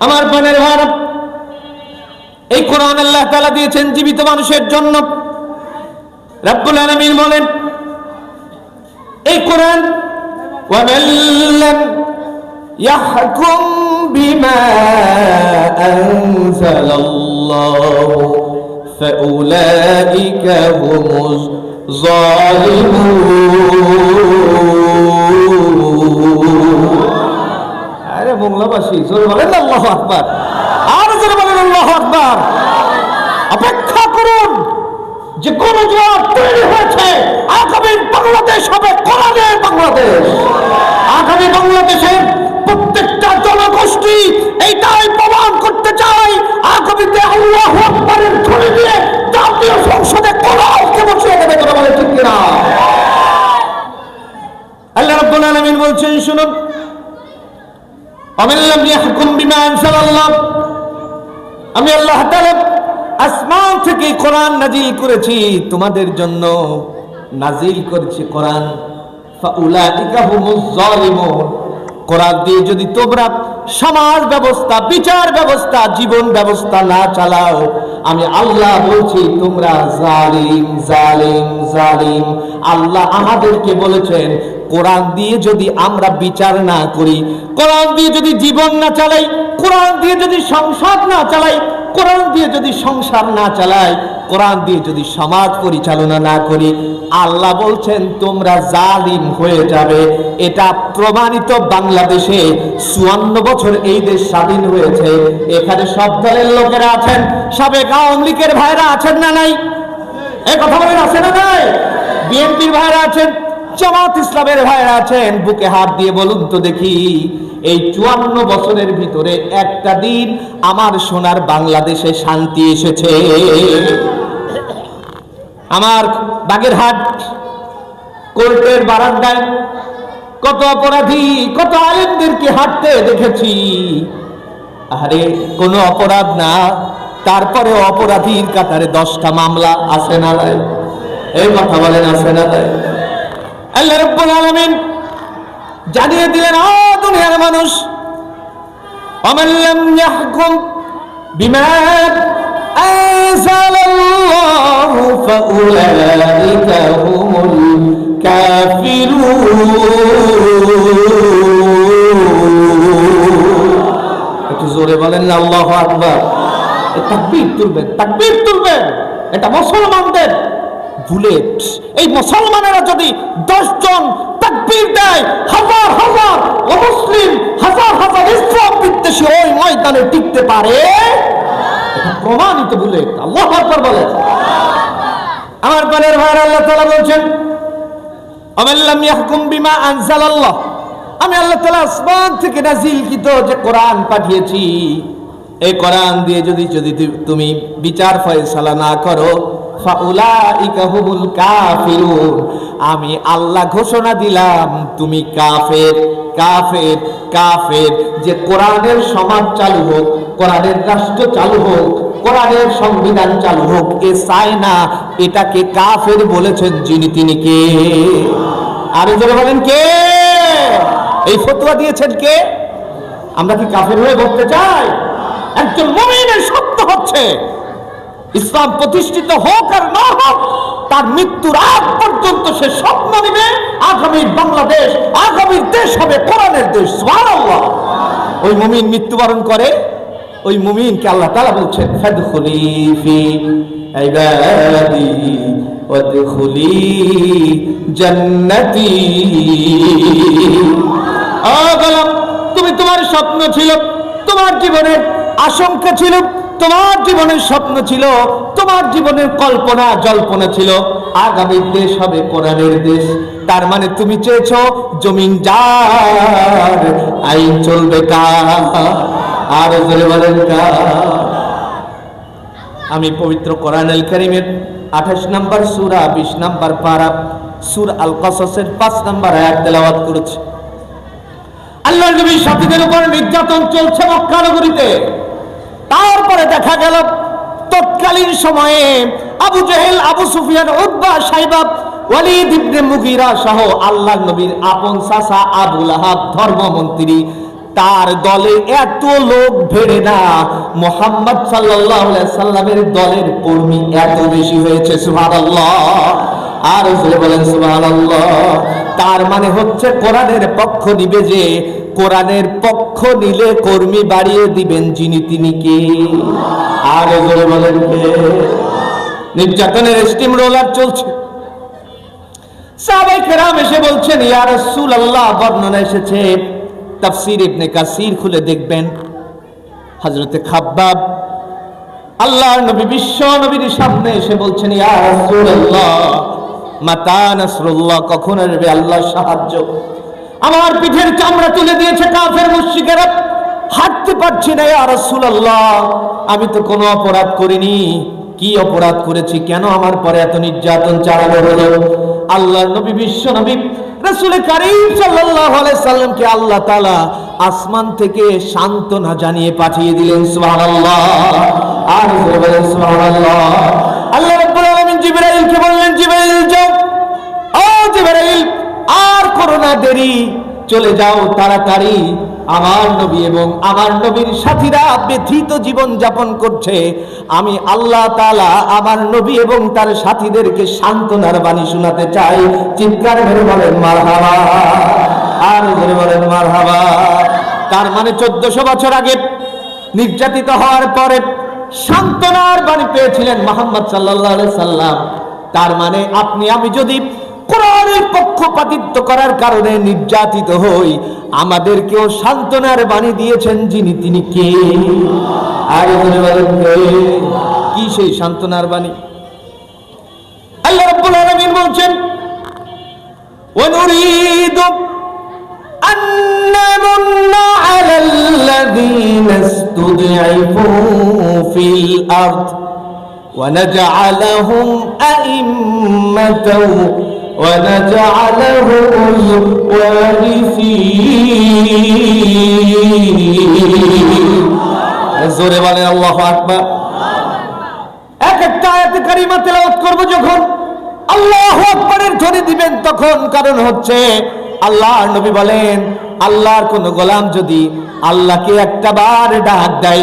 আমার বোনের ভাই এই কোরআন আল্লাহ তাআলা দিয়েছেন জীবিত মানুষের জন্য রব্বুল আলামিন বলেন এই কোরআন ومن لم يحكم بما أنزل الله فأولئك هم الظالمون আরে বাংলাবাসী, জোরে বলেন আল্লাহ আকবার। আর জোরে বলেন আল্লাহ আকবার। অপেক্ষা করুন, যে কোন জবাব তৈরি হয়েছে, আগামী বাংলাদেশ হবে কোরআনের বাংলাদেশ। আগামী বাংলাদেশের প্রত্যেকটা জনগোষ্ঠী এইটাই প্রমাণ করতে চাই আগামীতে আল্লাহ আকবরের ধ্বনি দিয়ে জাতীয় সংসদে কোরআনকে বসিয়ে দেবে কথা বলে ঠিক কিনা? আল্লাহ রাব্বুল আলামিন বলছেন, শুনুন আমি আল্লাহ আসমান থেকে কোরআন নাজিল করেছি, তোমাদের জন্য নাজিল করেছি কোরআন। কোরআন দিয়ে যদি তোমরা সমাজ ব্যবস্থা, বিচার ব্যবস্থা, জীবন ব্যবস্থা না চালাও, আমি আল্লাহ বলছি, তোমরা জালিম জালিম জালিম। আল্লাহ আমাদেরকে বলেছেন কোরআন দিয়ে যদি আমরা বিচার না করি, কোরআন দিয়ে যদি জীবন না চালাই, কোরআন দিয়ে যদি সংসার না চালাই, কোরআন দিয়ে যদি সংসার না চালাই, কোরআন দিয়ে যদি সমাজ পরিচালনা না করি, আল্লাহ বলছেন, তোমরা জালিম হয়ে যাবে। এটা প্রমাণিত বাংলাদেশে চুয়ান্ন বছর এই দেশ স্বাধীন হয়েছে এখানে সব দলের লোকেরা আছেন। সাবেক আওয়ামী লীগের ভাইরা আছেন না নাই? এই কথা বলেন, আছে না নাই? বিএনপির ভাইরা আছেন। জামাত ইসলামের ভাইরা আছেন, বুকে হাত দিয়ে বলুন তো দেখি, এই চুয়ান্ন বছরের ভিতরে একটা দিন আমার সোনার বাংলাদেশে শান্তি এসেছে আমার বাগেরহাট কোর্টের বারান্দায় কত অপরাধী, কত আলেমদেরকে হাঁটতে দেখেছি আরে, কোনো অপরাধ না তারপরে অপরাধীর কাতারে দশটা মামলা আছে না? এই কথা বলেন, আছে না? আল্লাহ রব্বুল আলমিন জানিয়ে দিলেন, ও দুনিয়ার মানুষ অমাল্লাম ইয়াহকুম বিমা আনজালাল্লাহু ফাউলাইকা হুমুল একটু জোরে বলেন না, আল্লাহু আকবার। তাকবীর তুলবেন তাকবীর তুলবেন। এটা মুসলমানদের বুলেট। এই মুসলমানেরা যদি দশজন তাকবীর দেয়, হাজার হাজার অমুসলিম, হাজার হাজার ইসলাম বিদ্বেষী ওই ময়দানে টিকতে পারে? প্রমাণিত বুলেট। আল্লাহ আকবার বলে। আমার পানের ভাইয়ের আল্লাহ তাআলা বলছেন আমাল্লাম ইয়াহকুম বিমা আনজালাল্লাহ। আমি আল্লাহ তাআলা আসমান থেকে নাজিলকৃত যে কোরআন পাঠিয়েছি, এই কোরআন দিয়ে যদি যদি তুমি বিচার ফয়সালা না করো আমি আল্লাহ ঘোষণা দিলাম, তুমি কাফের কাফের কাফের। যে কোরআনের সমাজ চালু হোক, কোরআনের রাষ্ট্র চালু হোক, কোরআনের সংবিধান চালু হোক, এ চায় না, এটাকে কাফের বলেছেন যিনি, তিনি কে? আরে যারা বলেন কে? এই ফতোয়া দিয়েছেন কে? আমরা কি কাফের হয়ে বলতে চাই? একজন মুমিনের সত্য হচ্ছে। ইসলাম প্রতিষ্ঠিত হোক আর না হোক, তার মৃত্যুর আগ পর্যন্ত সে স্বপ্ন নিবে, আগামীর বাংলাদেশ, আগামীর দেশ হবে কোরআনের দেশ ওই মুমিন মৃত্যুবরণ করে, ওই মুমিনকে আল্লাহ বলছেন, ফাদখুলি ফি তুমি তোমার স্বপ্ন ছিল, তোমার জীবনের আশঙ্কা ছিল তোমার জীবনের স্বপ্ন ছিল, তোমার জীবনের কল্পনা, জল্পনা ছিল। আগামী দেশ হবে কোরআনের দেশ। তার মানে তুমি চেয়েছ জমিন যার, আইন চলবে কার? আর আমি পবিত্র কোরআনুল কারীমের 28 নম্বর সূরা 20 নম্বর পারা, সূরা আল কসসের 5 নম্বর আয়াত তেলাওয়াত করেছি। আল্লাহর নবীর সাথীদের উপর নির্যাতন চলছে মক্কা নগরীতে। তারপরে দেখা গেল তৎকালীন সময়ে আবু জেহেল, আবু সুফিয়ান উদ্বা সাইবাব, ওয়ালিদ ইবনে মুগিরা সহ আল্লাহর নবীর আপন চাচা আবুল আহাব ধর্মমন্ত্রী। তার দলে এত লোক ভেড়ে না। মোহাম্মদ দলের কর্মী এত বেশি হয়েছে আর বলেন তার মানে হচ্ছে কোরআনের পক্ষ নিবে যে কোরআনের পক্ষ নিলে কর্মী বাড়িয়ে দিবেন যিনি তিনি কে? আর বলেন নির্যাতনের স্টিম রোলার চলছে। এসে বলছেন আল্লাহ বর্ণনা এসেছে। ইবনে কাসির খুলে দেখবেন। হযরতে খাব্বাব আল্লাহর নবী, বিশ্ব নবীর সামনে এসে বলছেন, ইয়া রাসূলুল্লাহ, মাতা কখন আসবে আল্লাহর সাহায্য? আমার পিঠের চামড়া তুলে দিয়েছে কাফের মুশরিকেরা। হাঁটতে পারছি না, ইয়া রাসূলুল্লাহ। আমি তো কোনো অপরাধ করিনি। কি অপরাধ করেছি? কেন আমার পরে এত নির্যাতন চালানো হলো? আল্লাহ নবী, বিশ্ব নবী, রাসূল কারীম আলাইহি সাল্লামকে আল্লাহ তাআলা আসমান থেকে সান্ত্বনা জানিয়ে পাঠিয়ে দিলেন, সুবহানাল্লাহ। আর জোরে বলেন, সুবহানাল্লাহ। আল্লাহ রাব্বুল আলামিন জিবরাইলকে বললেন, জিবরাইল, যাও। ও জিবরাইল আর করো না দেরি। চলে যাও তাড়াতাড়ি। আমার নবী এবং আমার নবীর সাথীরা ব্যথিত জীবন যাপন করছে। আমি আল্লাহ তালা আমার নবী এবং তার সাথীদেরকে সান্ত্বনার বাণী শোনাতে চাই। চিৎকার মেরে বলেন, মারহাবা। আর জোরে বলেন, মারহাবা। তার মানে চোদ্দশো বছর আগে নির্যাতিত হওয়ার পরে সান্ত্বনার বাণী পেয়েছিলেন মোহাম্মদ সাল্লাহ সাল্লাম। তার মানে আপনি, আমি যদি কোরআনের পক্ষপাতিত্ব করার কারণে নির্যাতিত হই আমাদেরকেও সান্ত্বনার বাণী দিয়েছেন যিনি তিনি কে আগে বলে বলেন কে? কি সেই সান্ত্বনার বাণী আল্লাহ রাব্বুল আলামিন বলছেন ونريد أن نمن على الذين استضعفوا في الأرض ونجعلهم أئمة ونجعلهم الوارثين জোরে বলেন আল্লাহ আকবার এক একটা আয়াতে কারিমা তেলাওয়াত করব যখন আল্লাহ আকবারের ধ্বনি দিবেন তখন কারণ হচ্ছে আল্লাহ নবী বলেন আল্লাহর কোন গোলাম যদি আল্লাহকে একটা বার ডাক দেয়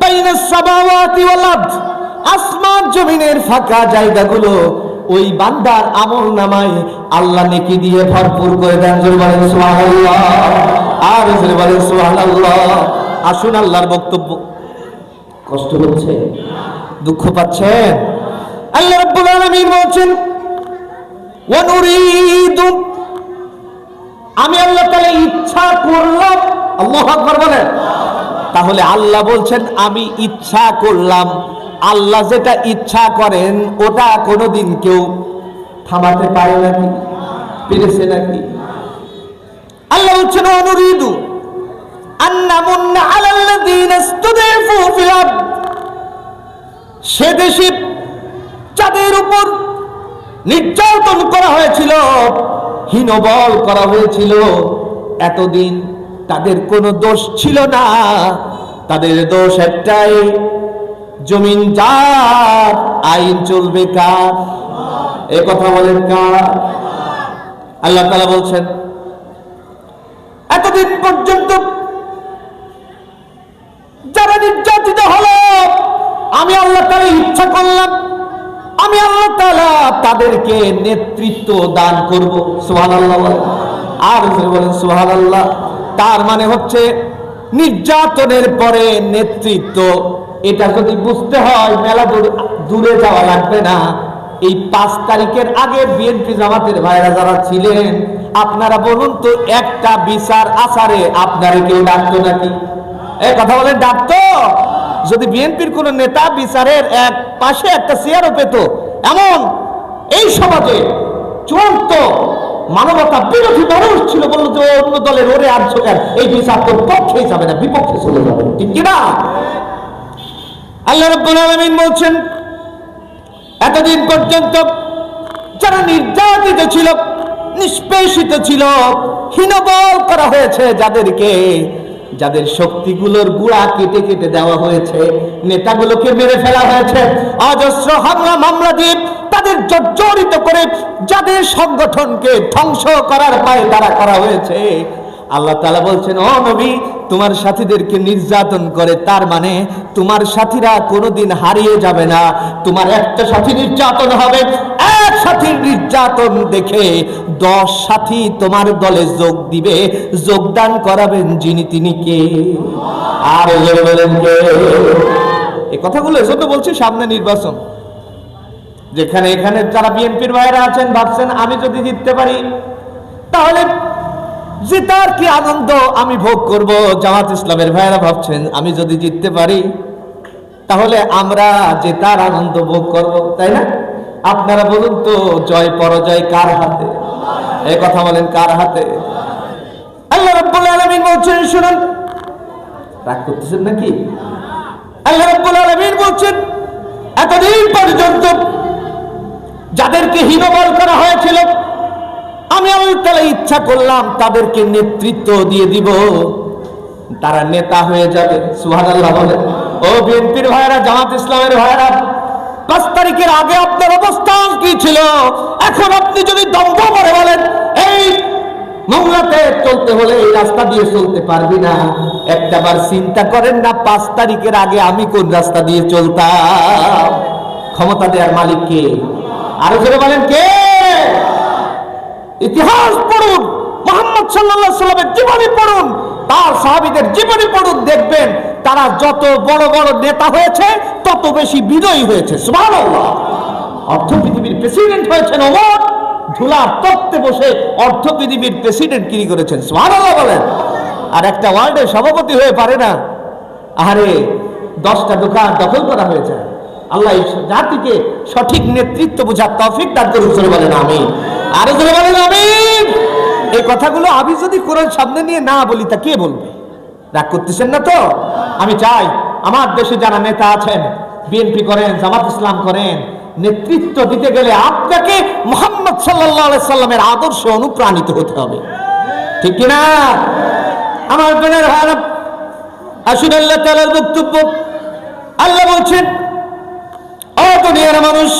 বাইনাস সামাওয়াতি ওয়াল আরদ আসমান জমিনের ফাঁকা জায়গাগুলো ওই বান্দার আমল নামায় আল্লাহ নেকি দিয়ে ভরপুর করে দেন আর আসুন আল্লাহর বক্তব্য। কষ্ট হচ্ছে? দুঃখ পাচ্ছেন? আল্লাহ রাব্বুল আলামিন বলছেন ওয়া নুরিদু আমি আল্লাহ তাআলা ইচ্ছা করলাম, আল্লাহু আকবার বলেন। তাহলে আল্লাহ বলছেন, আমি ইচ্ছা করলাম আল্লাহ যেটা ইচ্ছা করেন, ওটা কোনোদিন কেউ থামাতে পারে নাকি? পেরেছে নাকি? আল্লাহ বলছেন, অনুরিদু সে দেশে যাদের উপর নির্যাতন করা হয়েছিল, হীনবল করা হয়েছিল, এতদিন তাদের কোনো দোষ ছিল না। তাদের দোষ একটাই জমিন যার আইন চলবে কার? এ কথা বলেন কার? আল্লাহ তালা বলছেন, এতদিন পর্যন্ত যারা নির্যাতিত হলো, আমি আল্লাহ তাআলা ইচ্ছা করলাম, আমি আল্লাহ তাআলা তাদেরকে নেতৃত্ব দান করব। সুবহানাল্লাহ বলেন। আর বলেন সোহান আল্লাহ তার মানে হচ্ছে নির্যাতনের পরে নেতৃত্ব, এটা যদি বুঝতে হয়, মেলা দূর- যাওয়া লাগবে না। এই পাঁচ তারিখের আগে বিএনপি জামাতের ভাইরা যারা ছিলেন, আপনারা বলুন তো, একটা বিচার আসারে আপনারা কেউ ডাকতো নাকি? এই কথা বলেন, ডাকতো? যদি বিএনপির কোন নেতা বিচারের এক পাশে একটা চেয়ারও পেত, এমন, এই সমাজে চূড়ান্ত মানবতা বিরোধী মানুষ ছিল বলল যে অন্য দলের ওরে আর ছোট এই বিচার তোর পক্ষেই যাবে না, বিপক্ষে চলে যাবে। ঠিক কিনা? আল্লাহ রব্বুল আলমিন বলছেন, এতদিন পর্যন্ত যারা নির্যাতিত ছিল, নিষ্পেষিত ছিল, হীনবল করা হয়েছে যাদেরকে যাদের শক্তিগুলোর গুড়া কেটে কেটে দেওয়া হয়েছে, নেতাগুলোকে মেরে ফেলা হয়েছে। অজস্র হামলা মামলা দিয়ে তাদের জর্জরিত করে যাদের সংগঠনকে ধ্বংস করার পায়ে তারা করা হয়েছে। আল্লাহ তালা বলছেন, ও নবী, তোমার সাথীদেরকে নির্যাতন করে, তার মানে তোমার সাথীরা কোনোদিন হারিয়ে যাবে না। তোমার একটা সাথী নির্যাতন হবে, এক সাথীর নির্যাতন দেখে দশ সাথী তোমার দলে যোগ দিবে। যোগদান করাবেন যিনি, তিনি কে? আর বলেন কে? কথাগুলো এজন্য বলছি, সামনে নির্বাচন। যেখানে এখানে যারা বিএনপির ভাইরা আছেন, ভাবছেন, আমি যদি জিততে পারি, তাহলে জেতার কি আনন্দ আমি ভোগ করব? জামাত ইসলামের ভাইরা ভাবছেন, আমি যদি জিততে পারি, তাহলে আমরা জেতার আনন্দ ভোগ করব, তাই না? আপনারা বলুন তো, জয় পরাজয় কার হাতে? এই কথা বলেন কার হাতে? আল্লাহ রাব্বুল আলামিন বলছেন, শুনুন। রাগ করতেছেন নাকি? আল্লাহ রাব্বুল আলামিন বলছেন, এতদিন পর্যন্ত যাদেরকে হীনবল করা হয়েছিল আমি আল্লাহ তাআলা ইচ্ছা করলাম তাদেরকে নেতৃত্ব দিয়ে দিব। তারা নেতা হয়ে যাবে, সুবহানাল্লাহ বলে ও বিএনপির ভাইরা জামাত ইসলামের ভাইরা পাঁচ তারিখের আগে আপনার অবস্থান কি ছিল? এখন আপনি যদি দম্ভ করে বলেন, এই মংলাতে চলতে হলে এই রাস্তা দিয়ে চলতে পারবি না। একটাবার চিন্তা করেন না, পাঁচ তারিখের আগে আমি কোন রাস্তা দিয়ে চলতাম? ক্ষমতা দেওয়ার মালিক কে? আরও জোরে বলেন, কে? ইতিহাস পড়ুন, মোহাম্মদ আলাইহি সাল্লামের জীবনী পড়ুন, তার সাহাবীদের জীবনী পড়ুন, দেখবেন তারা যত বড় বড় নেতা হয়েছে, তত বেশি বিজয়ী হয়েছে। অর্থ পৃথিবীর প্রেসিডেন্ট হয়েছেন ওমর ধুলার তত্ত্বে বসে অর্থ পৃথিবীর প্রেসিডেন্ট কিরি করেছেন। সুবহানাল্লাহ বলেন। আর একটা ওয়ার্ল্ডের সভাপতি হয়ে পারে না আরে দশটা দোকান দখল করা হয়েছে। আল্লাহ জাতিকে সঠিক নেতৃত্ব বোঝার তৌফিক দান করুন বলেন আমি আরও জোরে বলেন আমি এই কথাগুলো আমি যদি কোরআন সামনে নিয়ে না বলি, তা কে বলবে? রাগ করতেছেন না তো? আমি চাই আমার দেশে যারা নেতা আছেন বিএনপি করেন, জামাত ইসলাম করেন, নেতৃত্ব দিতে গেলে আপনাকে মোহাম্মদ সাল্লাহ সাল্লামের আদর্শ অনুপ্রাণিত হতে হবে। ঠিক কিনা? আমার বোনের ভাইরা, আসুন আল্লাহ তালার বক্তব্য। আল্লাহ বলছেন, ও দুনিয়ার মানুষ,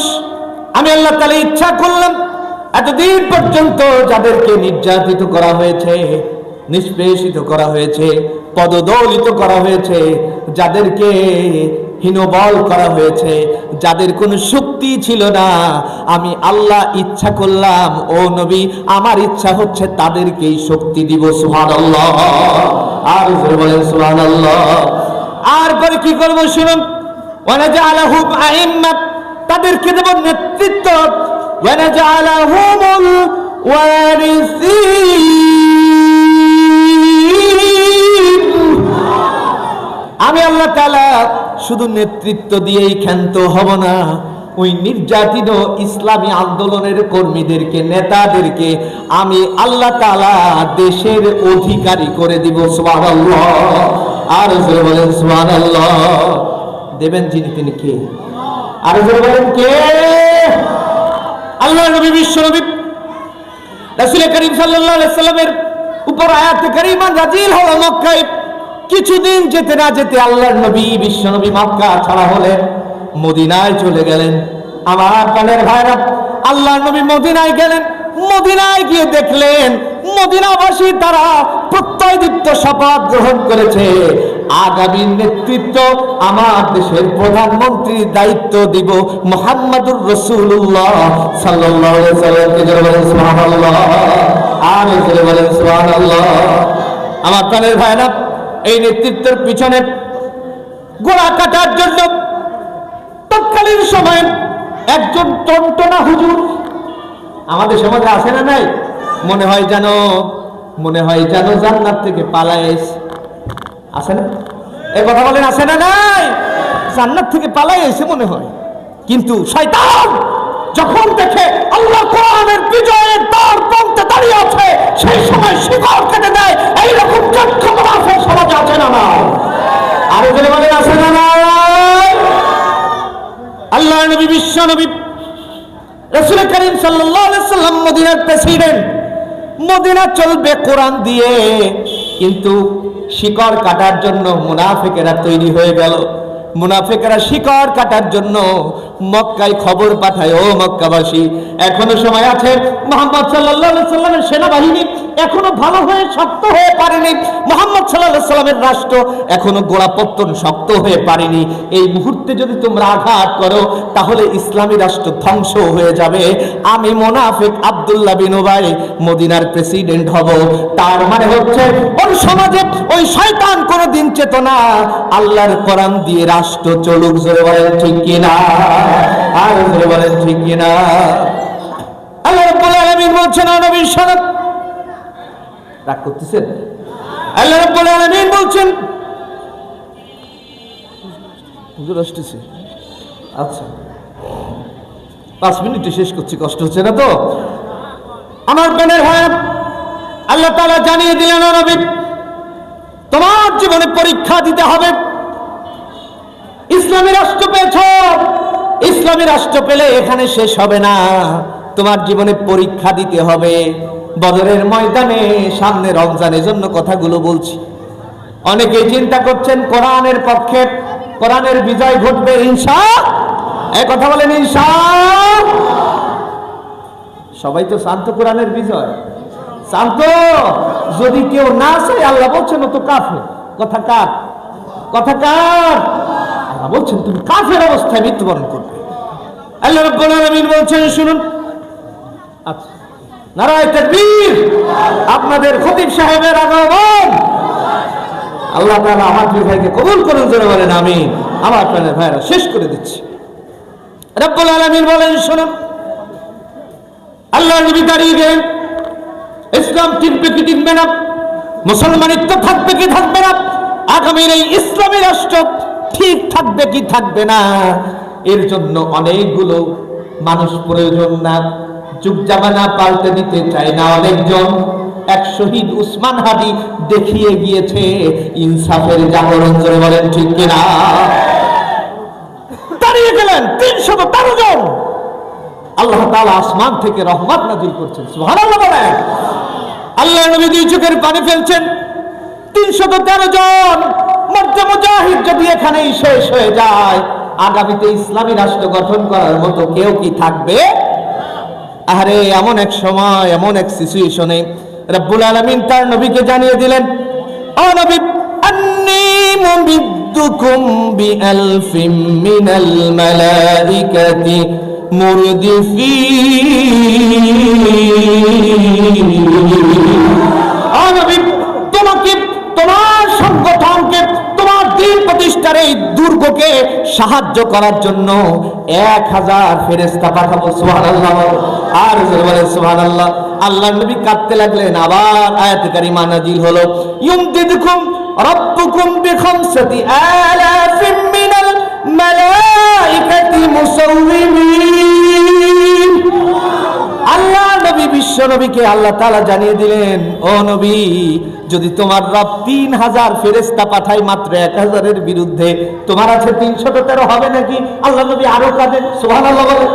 আমি আল্লাহ তালা ইচ্ছা করলাম এতদিন পর্যন্ত যাদেরকে নির্যাতিত করা হয়েছে, নিষ্পেষিত করা হয়েছে, পদদলিত করা হয়েছে, যাদেরকে হীনবল করা হয়েছে, যাদের কোনো শক্তি ছিল না, আমি আল্লাহ ইচ্ছা করলাম, ও নবী, আমার ইচ্ছা হচ্ছে তাদেরকেই শক্তি দিব সুহান আর জোরে বলেন সুহান আর পরে কি করব শুনুন? তাদেরকে দেব নেতৃত্ব। ওয়ানাজআলাহুমুল ওয়ারিসিন আমি আল্লাহ তাআলা শুধু নেতৃত্ব দিয়েই ক্ষান্ত হব না, ওই নির্যাতিত ইসলামী আন্দোলনের কর্মীদেরকে, নেতাদেরকে আমি আল্লাহ তাআলা দেশের অধিকারী করে দিব, সুবহানাল্লাহ। আর জোরে বলেন, সুবহানাল্লাহ। দেবেন যিনি তিনি কে? আর জোরে বলেন, কে? আল্লাহ নবী বিশ্ব নবী রাসূল করিম সাল্লামের উপর আয়াত কারীমা রাজিল হলো মক্কায়। কিছুদিন যেতে না যেতে আল্লাহর নবী বিশ্ব নবী মক্কা ছাড়া হলেন মদিনায় চলে গেলেন। আমার কানের ভাইরা, আল্লাহর নবী মদিনায় গেলেন। মদিনায় গিয়ে দেখলেন, মদিনাবাসী তারা প্রত্যয়দীপ্ত শপথ গ্রহণ করেছে। আগামী নেতৃত্ব আমার দেশের প্রধানমন্ত্রীর দায়িত্ব দিব মোহাম্মদুর রসুল্লাহ আমার প্রাণের ভাইরা, এই নেতৃত্বের পিছনে গোড়া কাটার জন্য তৎকালীন সময় একজন টনটনা হুজুর আমাদের সমাজে আসে না নাই? মনে হয় যেন, মনে হয় যেন জান্নাত থেকে পালায় আসে না? এই কথা বলেন আসে না নাই? জান্নাত থেকে পালাই এসে মনে হয়। কিন্তু শয়তান যখন দেখে আল্লাহ কোরআনের বিজয়ের তার পন্থে দাঁড়িয়ে আছে, সেই সময় শিকড় কেটে দেয়, এইরকম চক্ষ মুনাফের সমাজে আছে না না আরও যদি বলেন, আছে না নাই? আল্লাহ নবী, বিশ্ব নবী, রসুল করিম সাল্লাম মদিনার প্রেসিডেন্ট। মদিনা চলবে কোরআন দিয়ে, কিন্তু শিকড় কাটার জন্য মুনাফিকেরা তৈরি হয়ে গেল। মুনাফেকরা শিকড় কাটার জন্য মক্কায় খবর পাঠায়, ও মক্কাবাসী। এখনও সময় আছে। মোহাম্মদ সাল্লাহ সাল্লামের সেনাবাহিনী এখনও ভালো হয়ে শক্ত হয়ে পারেনি। মোহাম্মদ সাল্লাহ সাল্লামের রাষ্ট্র এখনও গোড়াপত্তন শক্ত হয়ে পারেনি। এই মুহূর্তে যদি তোমরা আঘাত করো, তাহলে ইসলামী রাষ্ট্র ধ্বংস হয়ে যাবে। আমি মোনাফেক আবদুল্লাহ বিন ওবাই মদিনার প্রেসিডেন্ট হব। তার মানে হচ্ছে, ওই সমাজে ওই শয়তান কোনো দিন চেতনা আল্লাহর কোরআন দিয়ে রাষ্ট্র চলুক জোরে বলেন, ঠিক কিনা? আর জোরে বলেন, ঠিক কিনা? আল্লাহ আলামিন বলছেন নবীর রাগ করতেছেন? আল্লাহ আলামিন বলছেন, হুজুর আসতেছে। আচ্ছা। পাঁচ মিনিটে শেষ করছি, কষ্ট হচ্ছে না তো? আমার বোনের হয় আল্লাহ তাআলা জানিয়ে দিলেন নবী, তোমার জীবনে পরীক্ষা দিতে হবে। ইসলামী রাষ্ট্র পেয়েছ? ইসলামী রাষ্ট্র পেলে এখানে শেষ হবে না। তোমার জীবনে পরীক্ষা দিতে হবে। বদরের ময়দানে সামনে রমজানের জন্য কথাগুলো বলছি। অনেকেই চিন্তা করছেন, কোরআনের পক্ষে কোরআনের বিজয় ঘটবে, ইনশা এই কথা বলেন, ইনশা সবাই তো শান্ত কোরআনের বিজয়। শান্ত। যদি কেউ না চায়, আল্লাহ বলছেন তো কাফে কথা কার? কথা কার? আল্লাহ বলছেন, তুমি কাফের অবস্থায় মৃত্যুবরণ করবে। আল্লাহ রাব্বুল আলামিন বলছেন, শুনুন আচ্ছা নারায় তাকবীর, আপনাদের খতিব সাহেবের আগমন। আল্লাহ তাআলা আমার দুই ভাইকে কবুল করুন, জোরে বলেন আমি আমার প্রাণের ভাইরা শেষ করে দিচ্ছি। রব্বুল আলামিন বলেন, শুনুন আল্লাহ নবী দাঁড়িয়ে গেলেন। ইসলাম টিকবে কি টিকবে না? মুসলমানিত্ব থাকবে কি থাকবে না? আগামীর এই ইসলামী রাষ্ট্র ঠিক থাকবে কি থাকবে না? এর জন্য অনেকগুলো মানুষ প্রয়োজন না। যুগ জামানা পাল্টে দিতে চায় না অনেকজন। এক শহীদ উসমান হাদি দেখিয়ে গিয়েছে ইনসাফের জাগরণ, জোরে বলেন ঠিক কিনা? দাঁড়িয়ে গেলেন তিনশো তেরো জন। আল্লাহ তাআলা আসমান থেকে রহমত নাজিল করছেন আল্লাহ নবী দুই চোখের পানি ফেলছেন, তিনশত তেরো জন। মধ্যে মুজাহিদ যদি এখানেই শেষ হয়ে যায়, আগামীতে ইসলামী রাষ্ট্র গঠন করার মতো কেউ কি থাকবে? আরে এমন এক সময়, এমন এক সিচুয়েশনে রব্বুল আলামিন তার নবীকে জানিয়ে দিলেন ও নবী তোমাকে তোমার সংগঠনকে তোমার দিন প্রতিষ্ঠার এই দুর্গকে সাহায্য করার জন্য এক হাজার ফেরেস্তা পাঠাবো সুহান আল্লাহ আর বলে সুহান আল্লাহ আল্লাহ নবী কাঁদতে লাগলেন, আবার আয়াত কারিমা নাজিল হলো। ইউমদিদকুম রব্বুকুম বিখামসাতি আলাফিম মিনাল মালাইকাতি মুসাউমিন আল্লাহ নবী, বিশ্ব নবীকে আল্লাহ তাআলা জানিয়ে দিলেন, ও নবী যদি তোমার রব তিন হাজার ফেরেস্তা পাঠায় মাত্র এক হাজারের বিরুদ্ধে, তোমার আছে তিনশত তেরো হবে নাকি? আল্লাহ নবী আরও কাঁদেন সোহান আল্লাহ বলেন।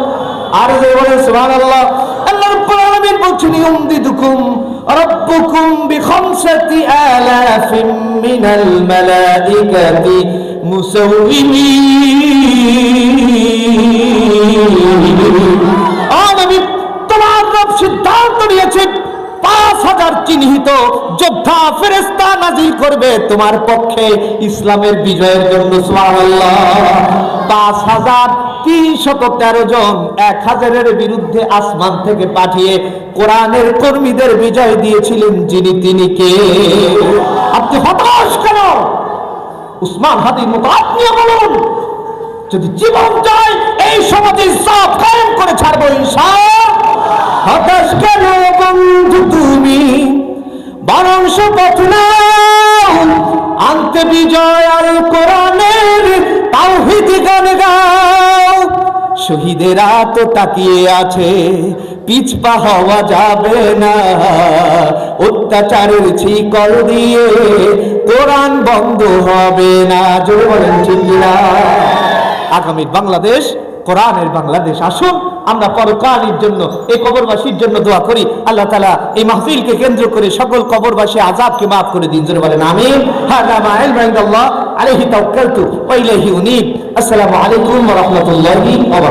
আর যে বলেন সোহান আল্লাহ তোমার সিদ্ধান্ত নিয়েছে পাঁচ হাজার চিহ্নিত যোদ্ধা ফেরেস্তা করবে তোমার পক্ষে ইসলামের বিজয়ের জন্য পাঁচ হাজার তেরো জন এক হাজারের বিরুদ্ধে আসমান থেকে পাঠিয়ে কোরআনের কর্মীদের বিজয় দিয়েছিলেন, যিনি তিনি কে? আপনি হতাশ কেন? উসমান হাদির মতো আপনিও বলুন। যদি জীবন যায়, এই সমাজে সব কায়েম করে ছাড়বো হতাশ কেন বন্ধু তুমি বরং শপথ নাও। আনতে বিজয় আর কোরআনের তাওহীদ গান গাও। শহীদেরা তো তাকিয়ে আছে, পিছপা হওয়া যাবে না। অত্যাচারের ছিকল দিয়ে কোরআন বন্ধ হবে না, জোরে বলেন আগামী বাংলাদেশ, কোরআনের বাংলাদেশ আসুন আমরা পরকালের জন্য, এই কবরবাসীর জন্য দোয়া করি। আল্লাহ তালা এই মাহফিলকে কেন্দ্র করে সকল কবরবাসী আজাবকে মাফ করে দিন, জোরে বলেন আমি উনীব। আসসালামু আলাইকুম ওয়া